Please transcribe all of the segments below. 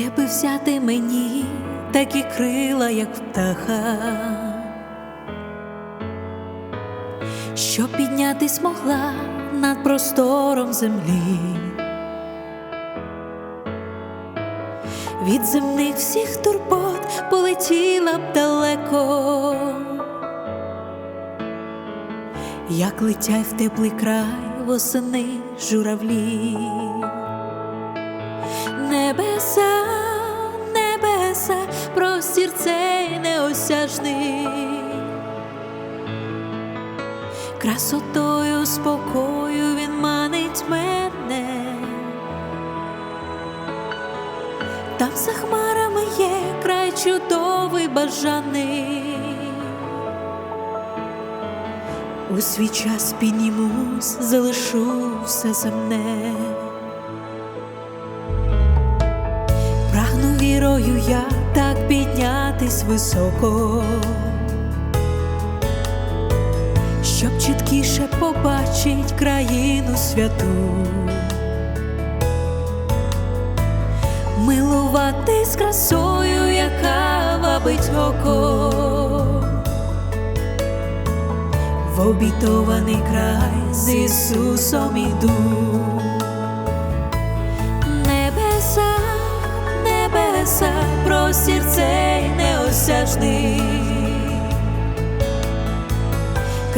Де би взяти мені такі крила, як птаха, щоб піднятись могла над простором землі, від земних всіх турбот полетіла б далеко, як летять в теплий край восени журавлі неосяжний, красотою, спокою він манить мене, там за хмарами є край чудовий бажаний. У свій час піднімусь, залишу все земне. Прагну вірою я піднятись високо, щоб чіткіше побачить країну святу, милуватись красою, яка вабить око, в обітований край з Ісусом іду.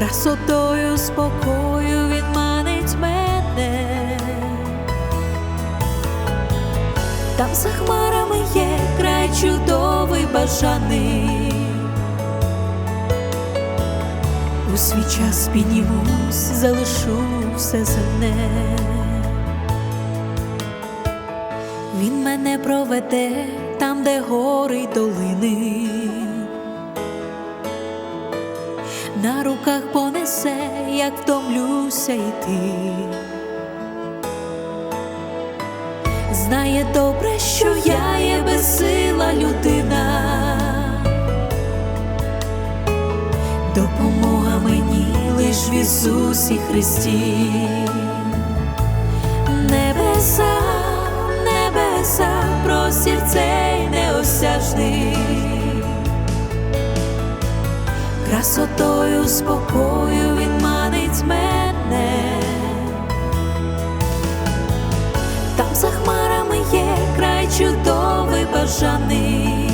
Красотою, спокою він манить мене, там за хмарами є край чудовий бажаний. У свій час піднімусь, залишу все земне. Він мене проведе там, де гори й долини, на руках понесе, як втомлюся йти. Знає добре, що я є безсила людина, допомога мені лиш в Ісусі Христі. Красотою, спокою він манить мене, там за хмарами є край чудовий бажаний.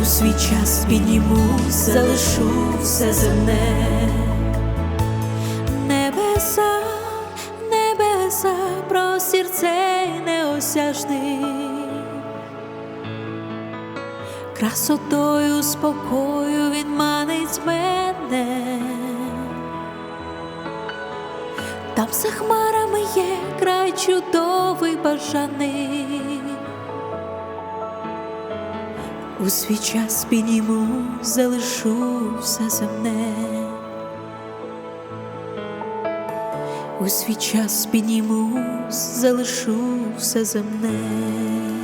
У свій час піднімусь, залишу все земне. Небеса, небеса, простір цей неосяжний, красотою, спокою він манить мене, там за хмарами є край чудовий бажаний. У свій час підніму, залишу все земне. У свій час піднімусь, залишу все земне.